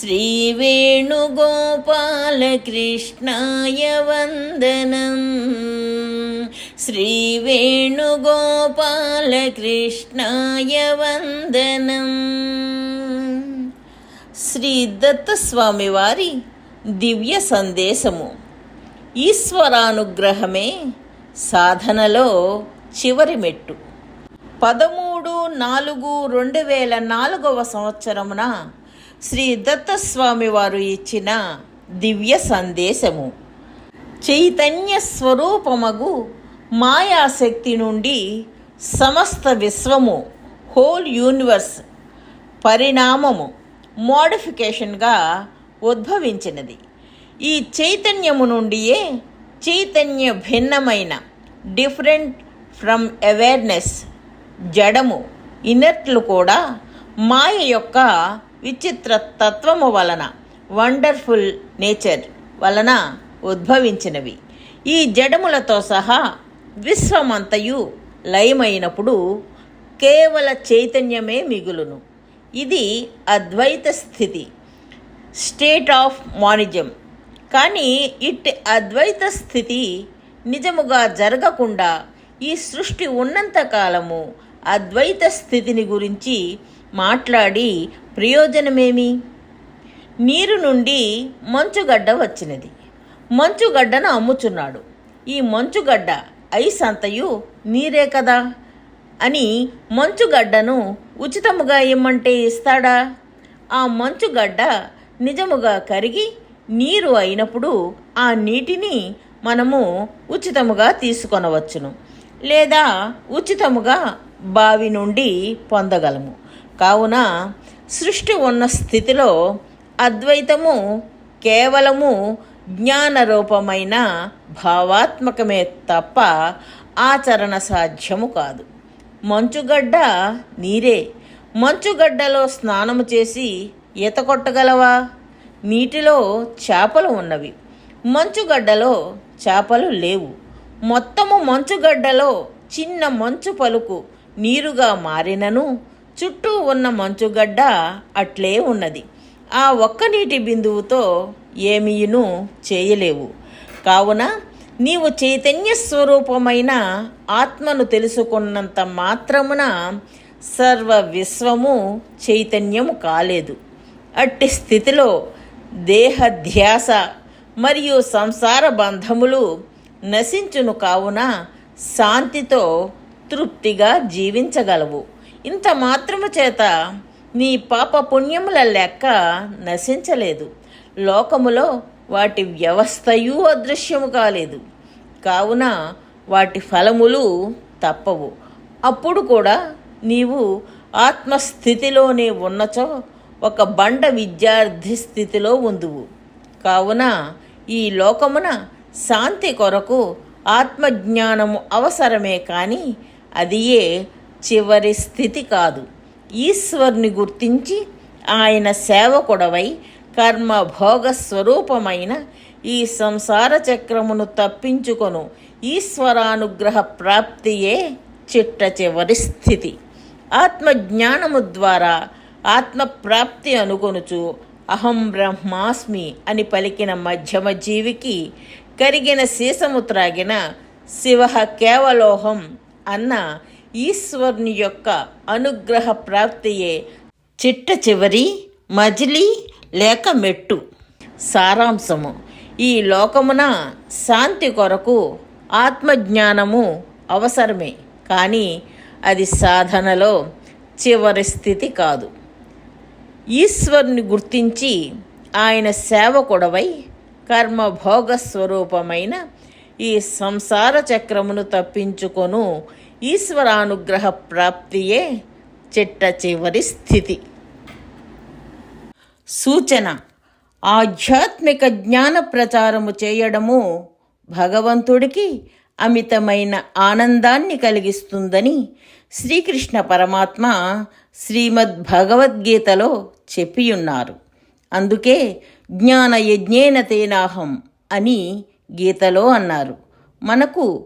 श्रीवेणुगोपालकृष्णाय वन्दनम् श्रीवेणुगोपालकृष्णाय वन्दनम् శ్రీ దత్తస్వామి వారి దివ్య సందేశము ఈశ్వరానుగ్రహమే సాధనలో చివరి మెట్టు పదమూడు నాలుగు రెండు వేల నాలుగవ సంవత్సరమున శ్రీ దత్తస్వామి వారు ఇచ్చిన దివ్య సందేశము. చైతన్య స్వరూపమగు మాయాశక్తి నుండి సమస్త విశ్వము హోల్ యూనివర్స్ పరిణామము మోడిఫికేషన్గా ఉద్భవించినది. ఈ చైతన్యము నుండియే చైతన్య భిన్నమైన డిఫరెంట్ ఫ్రమ్ అవేర్నెస్ జడము ఇనర్ట్లు కూడా మాయ యొక్క విచిత్ర తత్వము వలన వండర్ఫుల్ నేచర్ వలన ఉద్భవించినవి. ఈ జడములతో సహా విశ్వమంతయు లయమైనప్పుడు కేవల చైతన్యమే మిగులును. ఇది అద్వైత స్థితి స్టేట్ ఆఫ్ మానిజం కానీ ఇట్టి అద్వైత స్థితి నిజముగా జరగకుండా ఈ సృష్టి ఉన్నంత కాలము అద్వైత స్థితిని గురించి మాట్లాడి ప్రయోజనమేమి? నీరు నుండి మంచుగడ్డ వచ్చినది. మంచుగడ్డను అమ్ముచున్నాడు. ఈ మంచుగడ్డ ఐస్ అంతయు నీరే కదా? అని మంచుగడ్డను ఉచితముగా ఇమ్మంటే ఇస్తాడా? ఆ మంచుగడ్డ నిజముగా కరిగి నీరు అయినప్పుడు ఆ నీటిని మనము ఉచితముగా తీసుకొనవచ్చును. లేదా ఉచితముగా బావి నుండి పొందగలము. కావున సృష్టి ఉన్న స్థితిలో అద్వైతము కేవలము జ్ఞాన రూపమైన భావాత్మకమే తప్ప ఆచరణ సాధ్యము కాదు. మంచుగడ్డ నీరే. మంచుగడ్డలో స్నానము చేసి ఈత కొట్టగలవా? నీటిలో చేపలు ఉన్నవి. మంచుగడ్డలో చేపలు లేవు. మొత్తము మంచుగడ్డలో చిన్న మంచు పలుకు నీరుగా మారినను చుట్టూ ఉన్న మంచుగడ్డ అట్లే ఉన్నది. ఆ ఒక్క నీటి బిందువుతో ఏమీయును చేయలేవు. కావున నీవు చైతన్య స్వరూపమైన ఆత్మను తెలుసుకున్నంత మాత్రమున సర్వ విశ్వము చైతన్యము కాలేదు. అట్టి స్థితిలో దేహధ్యాస మరియు సంసార బంధములు నశించును కావున శాంతితో తృప్తిగా జీవించగలవు. ఇంత మాత్రము చేత నీ పాప పుణ్యముల లెక్క నశించలేదు. లోకములో వాటి వ్యవస్థయు అదృశ్యము కాలేదు. కావున వాటి ఫలములు తప్పవు. అప్పుడు కూడా నీవు ఆత్మస్థితిలోనే ఉన్నచో ఒక బండ విద్యార్థి స్థితిలో ఉందువు. కావున ఈ లోకమున శాంతి కొరకు ఆత్మజ్ఞానము అవసరమే కానీ అదియే చివరి స్థితి కాదు. ఈశ్వర్ని గుర్తించి ఆయన సేవకుడవై కర్మ భోగ స్వరూపమైన ఈ సంసార చక్రమును తప్పించుకొను. ఈశ్వరానుగ్రహ ప్రాప్తియే చిట్ట చివరి స్థితి. ఆత్మజ్ఞానము ద్వారా ఆత్మప్రాప్తి అనుకొనుచు అహం బ్రహ్మాస్మి అని పలికిన మధ్యమ జీవికి కరిగిన సీసము త్రాగిన శివ కేవలోహం అన్న ఈశ్వరుని యొక్క అనుగ్రహ ప్రాప్తియే చిట్ట చివరి మజిలీ లేక మెట్టు. సారాంశము. ఈ లోకమున శాంతి కొరకు ఆత్మజ్ఞానము అవసరమే. కానీ అది సాధనలో చివరి స్థితి కాదు. ఈశ్వరుని గుర్తించి ఆయన సేవకుడవై కర్మభోగస్వరూపమైన ఈ సంసార చక్రమును తప్పించుకొను ఈశ్వరానుగ్రహ ప్రాప్తియే చిట్ట చివరి స్థితి. సూచన. ఆధ్యాత్మిక జ్ఞాన ప్రచారము చేయడము భగవంతుడికి అమితమైన ఆనందాన్ని కలిగిస్తుందని శ్రీకృష్ణ పరమాత్మ శ్రీమద్ భగవద్గీతలో చెప్పియున్నారు. అందుకే జ్ఞాన యజ్ఞేన తేనాహం అని గీతలో అన్నారు. మనకు